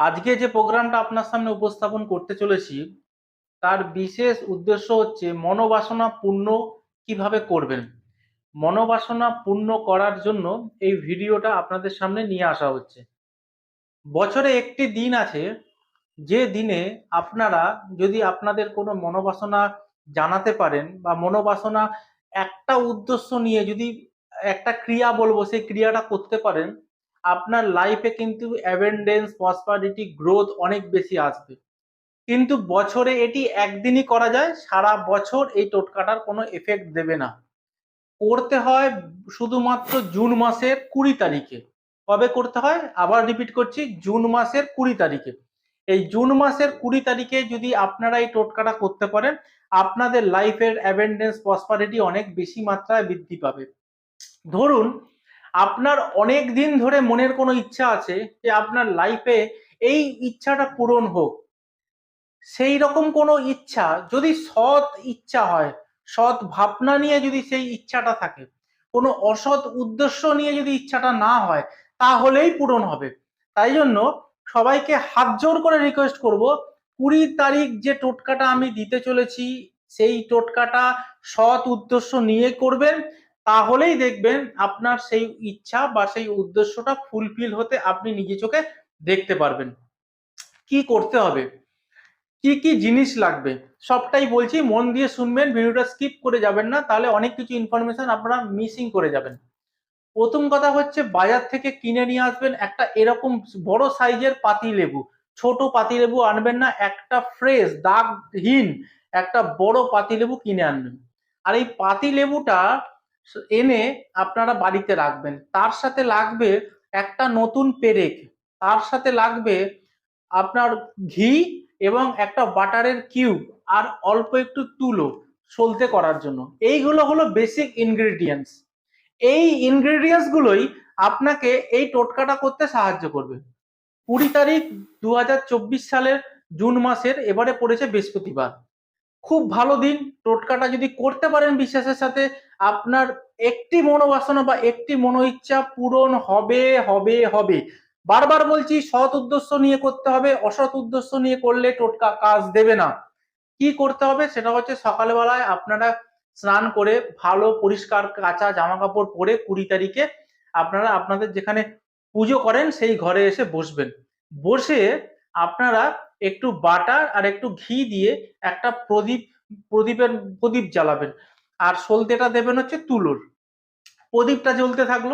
আজকে যে প্রোগ্রামটা আপনার সামনে উপস্থাপন করতে চলেছি, তার বিশেষ উদ্দেশ্য হচ্ছে মনোবাসনা পূর্ণ কীভাবে করবেন। মনোবাসনা পূর্ণ করার জন্য এই ভিডিওটা আপনাদের সামনে নিয়ে আসা হচ্ছে। বছরে একটি দিন আছে, যে দিনে আপনারা যদি আপনাদের কোনো মনোবাসনা জানাতে পারেন বা মনোবাসনা একটা উদ্দেশ্য নিয়ে যদি একটা ক্রিয়া বলব, সেই ক্রিয়াটা করতে পারেন আপনার লাইফে কিন্তু অ্যাভেন্ডেন্স প্রসপারিটি গ্রোথ অনেক বেশি আসবে। কিন্তু বছরে এটি একদিনই করা যায়, সারা বছর এই টোটকাটার কোনো এফেক্ট দেবে না। করতে হয় শুধুমাত্র জুন মাসের কুড়ি তারিখে। কবে করতে হয়? আবার রিপিট করছি, জুন মাসের কুড়ি তারিখে। এই জুন মাসের কুড়ি তারিখে যদি আপনারা এই টোটকাটা করতে পারেন, আপনাদের লাইফের অ্যাভেন্ডেন্স প্রসপারিটি অনেক বেশি মাত্রায় বৃদ্ধি পাবে। ধরুন আপনার অনেক দিন ধরে মনের কোনো ইচ্ছা আছে যে আপনার লাইফে এই ইচ্ছাটা পূরণ হোক। সেই রকম কোনো ইচ্ছা, যদি সৎ ইচ্ছা হয়, সৎ ভাবনা নিয়ে যদি সেই ইচ্ছাটা থাকে, কোনো অসৎ উদ্দেশ্য নিয়ে যদি ইচ্ছাটা না হয়, তাহলেই পূরণ হবে। তাই জন্য সবাইকে হাত জোর করে রিকোয়েস্ট করব, কুড়ি তারিখ যে টোটকাটা আমি দিতে চলেছি, সেই টোটকাটা সৎ উদ্দেশ্য নিয়ে করবেন। তাহলেই দেখবেন আপনার সেই ইচ্ছা বা সেই উদ্দেশ্যটা ফুলফিল হতে আপনি নিজে চোখে দেখতে পারবেন। কি করতে হবে? কি কি জিনিস লাগবে? সবটাই বলছি, মন দিয়ে শুনবেন, ভিডিওটা স্কিপ করে যাবেন না, তাহলে অনেক কিছু ইনফরমেশন আপনারা মিসিং করে যাবেন। প্রথম কথা হচ্ছে, বাজার থেকে কিনে নিয়ে আসবেন একটা এরকম বড় সাইজের পাতি লেবু ছোট পাতি লেবু আনবেন না, একটা ফ্রেশ দাগহীন, একটা বড় পাতি লেবু কিনে আনবেন। আর এই পাতি লেবুটা এনে আপনারা বাড়িতে রাখবেন। তার সাথে লাগবে একটা নতুন পেরেক। তার সাথে লাগবে আপনার ঘি এবং একটা বাটারের কিউব আর অল্প একটু তুলো সলতে করার জন্য। এইগুলো হলো বেসিক ইনগ্রেডিয়েন্টস। এই ইনগ্রেডিয়েন্টস গুলোই আপনাকে এই টোটকাটা করতে সাহায্য করবে। কুড়ি তারিখ দু হাজার চব্বিশ সালের জুন মাসের, এবারে পড়েছে বৃহস্পতিবার। খুব ভালো দিন। টোটকাটা যদি করতে পারেন বিশ্বাসের সাথে, আপনার একটি মনোবাসনা বা একটি মনো ইচ্ছা পূরণ হবে হবে হবে। বারবার বলছি, সৎ উদ্দেশ্য নিয়ে করতে হবে, অসৎ উদ্দেশ্য নিয়ে করলে টোটকা কাজ দেবে না। কি করতে হবে সেটা হচ্ছে সকালবেলায় আপনারা স্নান করে ভালো পরিষ্কার কাঁচা জামা কাপড় পরে কুড়ি তারিখে আপনারা আপনাদের যেখানে পুজো করেন সেই ঘরে এসে বসবেন। বসে আপনারা একটু বাটার আর একটু ঘি দিয়ে একটা প্রদীপ, প্রদীপের প্রদীপ জ্বালাবেন। আর সলতেটা দেবেন হচ্ছে তুলোর। প্রদীপটা জ্বলতে থাকল।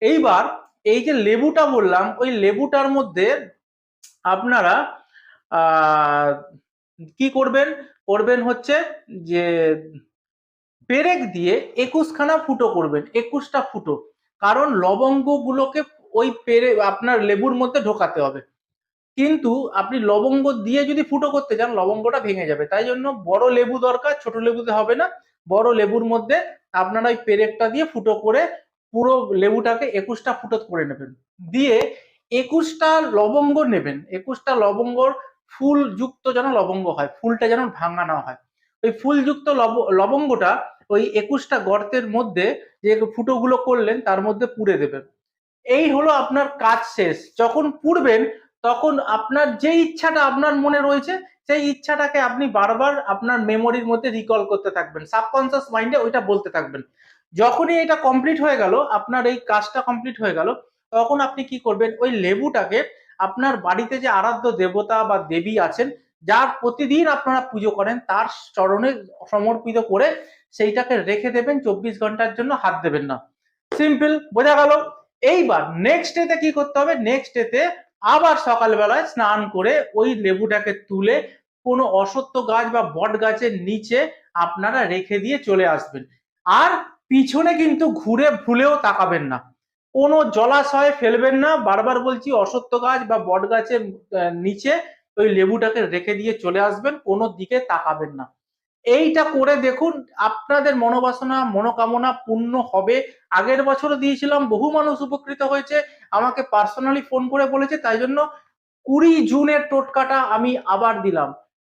এইবার এই যে লেবুটা বললাম, ওই লেবুটার মধ্যে আপনারা কি করবেন? করবেন হচ্ছে যে পেরেক দিয়ে একুশখানা ফুটো করবেন, একুশটা ফুটো। কারণ লবঙ্গ গুলোকে ওই পেরে, আপনার লেবুর মধ্যে ঢোকাতে হবে। কিন্তু আপনি লবঙ্গ দিয়ে যদি ফুটো করতে চান, লবঙ্গটা ভেঙে যাবে। তাই জন্য বড় লেবু দরকার, ছোট লেবুতে হবে না। বড় লেবুর মধ্যে আপনারা ওই পেরেকটা দিয়ে ফুটো করে পুরো লেবুটাকে একুশটা ফুটো করে নেবেন। দিয়ে একুশটা লবঙ্গ নেবেন। একুশটা লবঙ্গর ফুল যুক্ত যেন লবঙ্গ হয়, ফুলটা যেন ভাঙা না হয়। ওই ফুলযুক্ত লব- লবঙ্গটা ওই একুশটা গর্তের মধ্যে যে ফুটোগুলো করলেন, তার মধ্যে পুড়ে দেবেন। এই হলো আপনার কাজ শেষ। যখন পুড়বেন তখন আপনার যে ইচ্ছাটা আপনার মনে রয়েছে, সেই ইচ্ছাটাকে আপনি বারবার আপনার মেমোরির মধ্যে রিকল করতে থাকবেন। সাবকনসিয়াস মাইন্ডে ওইটা বলতে থাকবেন। যখনই এটা কমপ্লিট হয়ে গেল, আপনার এই কাজটা কমপ্লিট হয়ে গেল, তখন আপনি কি করবেন? ওই লেবুটাকে আপনার বাড়িতে যে আরাধ্য দেবতা বা দেবী আছেন, যার প্রতিদিন আপনারা পুজো করেন, তার চরণে সমর্পিত করে সেইটাকে রেখে দেবেন, চব্বিশ ঘণ্টার জন্য হাত দেবেন না। সিম্পল বোঝা গেল? এইবার নেক্সট ডেতে কি করতে হবে? নেক্সট ডেতে আবার সকালবেলায় স্নান করে ওই লেবুটাকে তুলে কোনো অসত্য গাছ বা বট গাছের নিচে আপনারা রেখে দিয়ে চলে আসবেন। আর পিছনে কিন্তু ঘুরে ভুলেও তাকাবেন না। কোনো জলাশয়ে ফেলবেন না, বারবার বলছি অসত্য গাছ বা বট গাছের নিচে ওই লেবুটাকে রেখে দিয়ে চলে আসবেন, কোনো দিকে তাকাবেন না। এইটা করে দেখুন, আপনাদের মনোবাসনা, মনোকামনা পূর্ণ হবে। আগের বছরও দিয়েছিলাম, বহু মানুষ উপকৃত হয়েছে। আমাকে পার্সোনালি ফোন করে বলেছে, তাই জন্য কুড়ি জুনের টোটকাটা আমি আবার দিলাম।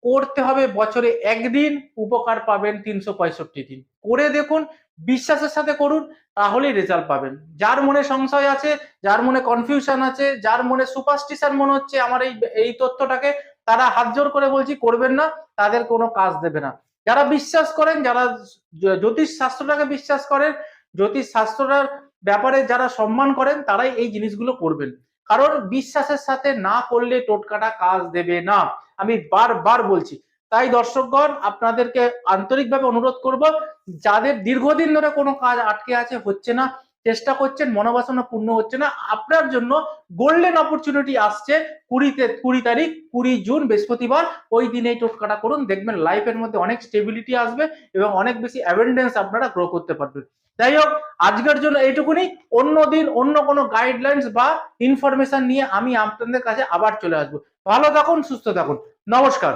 করতে হবে বছরে একদিন, উপকার পাবেন তিনশো পঁয়ষট্টি দিন। করে দেখুন, বিশ্বাসের সাথে করুন, তাহলেই রেজাল্ট পাবেন। যার মনে সংশয় আছে, যার মনে কনফিউশন আছে, যার মনে সুপারস্টিশন মনে হচ্ছে, আমার এই এই তথ্যটাকে তারা হাত জোর করে বলছি, করবেন না, তাদের কোনো কাজ দেবে না। যারা বিশ্বাস করেন, যারা জ্যোতিষ শাস্ত্রটাকে বিশ্বাস করেন, জ্যোতিষ শাস্ত্রটার ব্যাপারে যারা সম্মান করেন, তারাই এই জিনিসগুলো করবেন। কারণ বিশ্বাসের সাথে না করলে টোটকাটা কাজ দেবে না। আমি বারবার বলছি, তাই দর্শকগণ, আপনাদেরকে আন্তরিকভাবে অনুরোধ করব, যাদের দীর্ঘদিন ধরে কোনো কাজ আটকে আছে, হচ্ছে না চেষ্টা করছেন, মনোবাসনা পূর্ণ হচ্ছে না। আপনার জন্য গোল্ডেন অপরচুনিটি আসছে কুড়িতে, কুড়ি তারিখ, কুড়ি জুন, বৃহস্পতিবার। ওই দিন এই টোটকাটা করুন, দেখবেন লাইফের মধ্যে অনেক স্টেবিলিটি আসবে এবং অনেক বেশি অ্যাভেন্ডেন্স আপনারা গ্রো করতে পারবেন। যাই হোক, আজকের জন্য এইটুকুনি। অন্য দিন অন্য কোনো গাইডলাইন্স বা ইনফরমেশন নিয়ে আমি আপনাদের কাছে আবার চলে আসব। ভালো থাকুন, সুস্থ থাকুন। নমস্কার।